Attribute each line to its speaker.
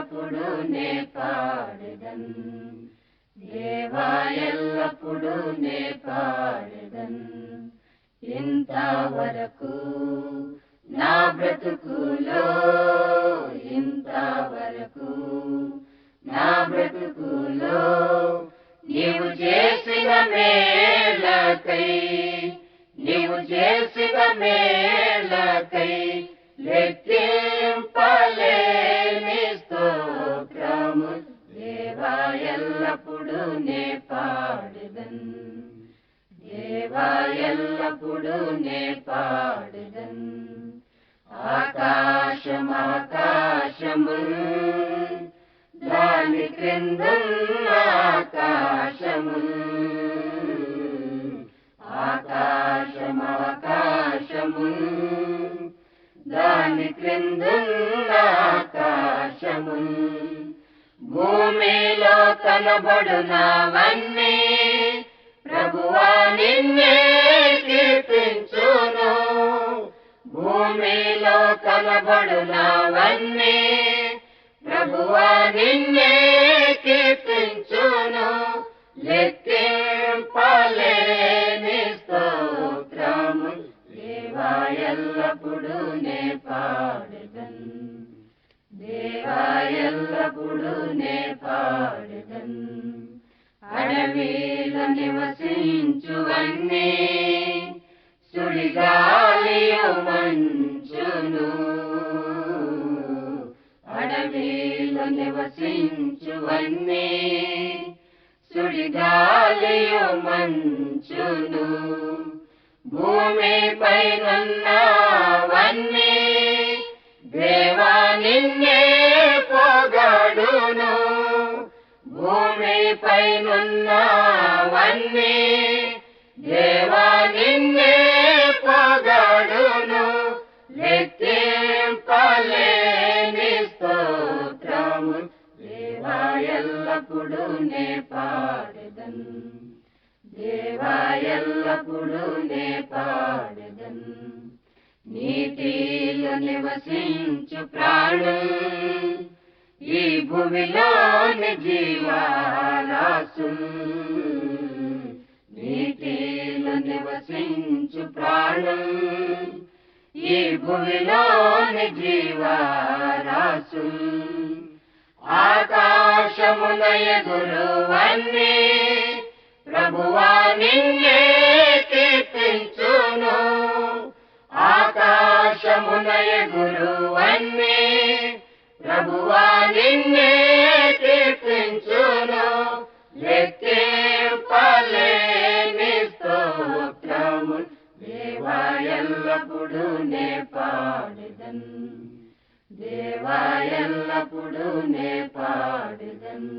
Speaker 1: ఎల్లప్పుడు నే పాడదన్. దేవా ఎల్లప్పుడు నే పాడదన్. ఇంత వరకు నా బ్రతుకులో ఇంత వరకు నా బ్రతుకులో నీవు చేసిన మేలకై నీవు చేసిన మే దేవా ఎల్లప్పుడూ నే పాడెదన్ ఆకాశం ఆకాశము దాని క్రిందున్న ఆకాశము ఆకాశం ఆకాశము దాని క్రిందున్న ఆకాశము భూమిలో కనబడునవన్నీ ప్రభువా నిన్నే కీర్తించును. భూమిలో కనబడునవన్నీ. ప్రభువా నిన్నే కీర్తించును. లెక్కింపలేని స్తోత్రము దేవా ఎల్లప్పుడూ నే పాడదన్. దేవా ఎల్లప్పుడూ నే అడవిలో నివసించువన్నీ. సుడిగాలియు మంచును అడవిలో నివసించువన్నీ. సుడిగాలియు మంచును భూమి పైనున్నవన్నీ పైనున్నవన్నీ దేవా నిన్నే పొగడును లెక్కింపలేని స్తోత్రము. దేవా ఎల్లప్పుడూ నే పాడెదన్. దేవా ఎల్లప్పుడూ నే పాడెదన్. నీటిలో నివసించు ప్రాణం ఈ భూమిలోని జీవారాసు నీటిలో నివసించు ప్రాణం. ఈ భూమిలోని జీవారాసు ఆకాశమున ఎగురువన్నీ ప్రభువా నిన్నే కీర్తించును. ఆకాశమున ఎగురువన్నీ ప్రభువా నామము దేవా ఎల్లప్పుడూ నే పాడిదన్ దేవా ఎల్లప్పుడూ నే పాడిదన్